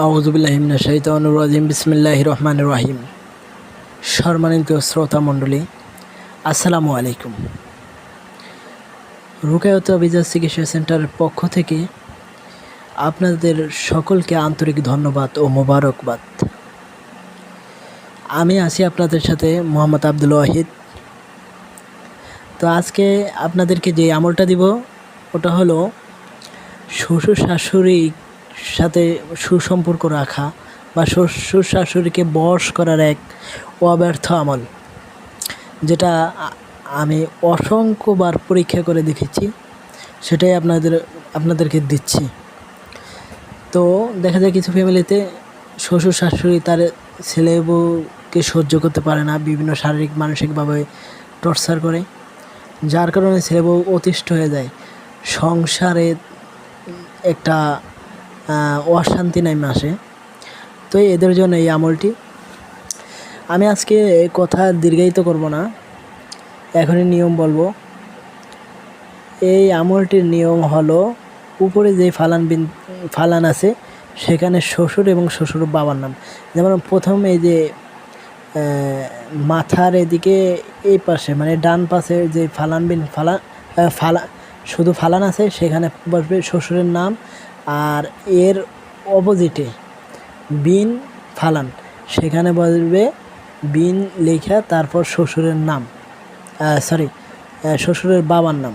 আউজুবিল্লাহিমিনা শাহিতানুর রাজিম বিসমিল্লাহ রহমান রাহিম। সম্মানিত শ্রোতা মণ্ডলী, আসসালামু আলাইকুম। রুকায়ত অভিজাত চিকিৎসা সেন্টারের পক্ষ থেকে আপনাদের সকলকে আন্তরিক ধন্যবাদ ও মোবারকবাদ। আমি আছি আপনাদের সাথে মোহাম্মদ আব্দুল ওয়াহিদ। তো আজকে আপনাদেরকে যে আমলটা দিব, ওটা হলো শ্বশুর শাশুড়ির সাথে সুসম্পর্ক রাখা বা শ্বশুর শাশুড়িকে বশ করার এক অব্যর্থ আমল, যেটা আমি অসংখ্যবার পরীক্ষা করে দেখেছি, সেটাই আপনাদের আপনাদেরকে দিচ্ছি। তো দেখা যায় কিছু ফ্যামিলিতে শ্বশুর, শাশুড়ি তার ছেলে বউকে সহ্য করতে পারে না, বিভিন্ন শারীরিক, মানসিকভাবে টর্চার করে, যার কারণে ছেলে বউ অতিষ্ঠ হয়ে যায়। সংসারে একটা অশান্তি নেমে আসে। তো এদের জন্য এই আমলটি। আমি আজকে কথা দীর্ঘায়িত করব না। এখনই নিয়ম বলব। এই আমলটির নিয়ম হলো, উপরে যে ফালান বিন, ফালান আছে, সেখানে শ্বশুর এবং শ্বশুর বাবার নাম। যেমন প্রথম এই যে মাথার এদিকে এই পাশে মানে ডান পাশে যে ফালান বিন, ফালা ফালা, শুধু ফালান আছে, সেখানে বসবে শ্বশুরের নাম আর এর অপোজিটে বিন ফালান। সেখানে বসবে বিন লেখা, তারপর শ্বশুরের নাম। সরি শ্বশুরের বাবার নাম।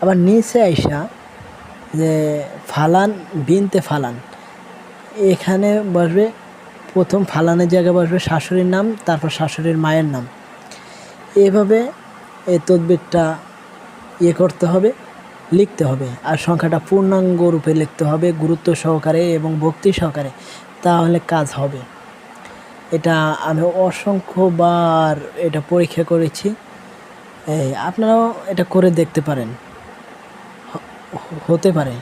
আবার নিচে আইসা যে ফালান, বিনতে ফালান। এখানে বসবে, প্রথম ফালানের জায়গায় বসবে শাশুড়ির নাম, তারপর শাশুড়ির মায়ের নাম। এভাবে এই তদবিরটা ইয়ে করতে হবে। লিখতে হবে। আর সংখ্যাটা পূর্ণাঙ্গ রূপে লিখতে হবে, গুরুত্ব সহকারে এবং ভক্তি সহকারে। তাহলে কাজ হবে। এটা আমি অসংখ্যবার এটা পরীক্ষা করেছি। এই, আপনারাও এটা করে দেখতে পারেন। হতে পারে।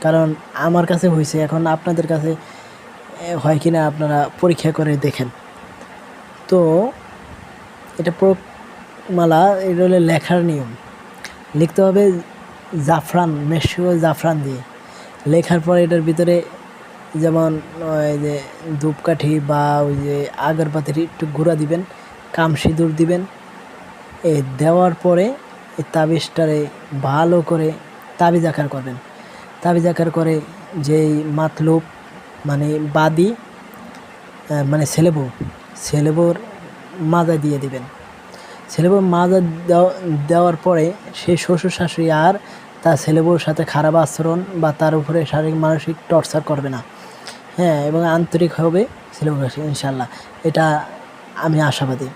কারণ আমার কাছে হয়েছে, এখন আপনাদের কাছে হয় কিনা আপনারা পরীক্ষা করে দেখেন। তো এটা মালা, এটা হলো লেখার নিয়ম। লিখতে হবে জাফরান, মেশিও জাফরান দিয়ে। লেখার পর এটার ভিতরে যেমন ওই যে ধূপকাঠি বা ওই যে আগরবাতির একটু গুঁড়া দিবেন কাম সিঁদুর দিবেন, এ দেওয়ার পরে এই তাবিজটারে ভালো করে তাবিজ আকার করবেন। তাবিজ আকার করে যেই মাতলুব মানে বাদি মানে ছেলেবউ ছেলেবউর মাজা দিয়ে দিবেন। ছেলেবউ মাজা দেওয়া, দেওয়ার পরে সেই শ্বশুর শাশুড়ি আর তার ছেলেবউর সাথে খারাপ আচরণ বা তার উপরে শারীরিক মানসিক টর্চার করবে না। হ্যাঁ এবং আন্তরিক হবে কাছে ইনশাল্লাহ এটা আমি আশাবাদী।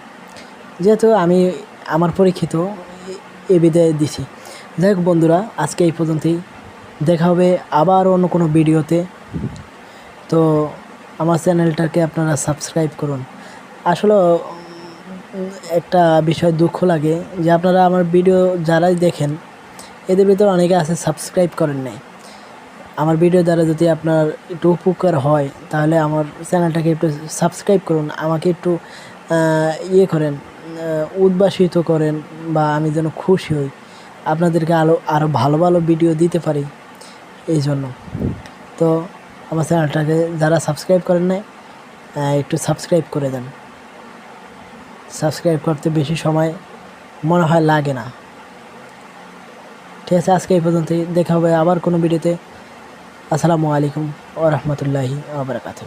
যেহেতু আমি আমার পরীক্ষিত এ- বিদায় দিছি। যাই হোক বন্ধুরা, আজকে এই পর্যন্তই। দেখা হবে আবার অন্য কোনো ভিডিওতে। তো আমার চ্যানেলটাকে আপনারা সাবস্ক্রাইব করুন। আসলে একটা বিষয় দুঃখ লাগে যে আপনারা আমার ভিডিও যারাই দেখেন, এদের ভিতরে অনেকে আছে সাবস্ক্রাইব করেন নাই। আমার ভিডিও দ্বারা যদি আপনার একটু উপকার হয়, তাহলে আমার চ্যানেলটাকে একটু সাবস্ক্রাইব করুন। আমাকে একটু ইয়ে করেন উদ্ভাসিত করেন বা আমি যেন খুশি হই। আপনাদেরকে আরও আরও ভালো ভালো ভিডিও দিতে পারি এই জন্য। তো আমার চ্যানেলটাকে যারা সাবস্ক্রাইব করেন নাই একটু সাবস্ক্রাইব করে দেন। সাবস্ক্রাইব করতে বেশি সময় মনে হয় লাগে না। ঠিক আছে, আজকে এই পর্যন্তই। দেখা হবে আবার কোনো ভিডিওতে। আসসালামু আলাইকুম ও রহমতুল্লাহি আবরাকাতু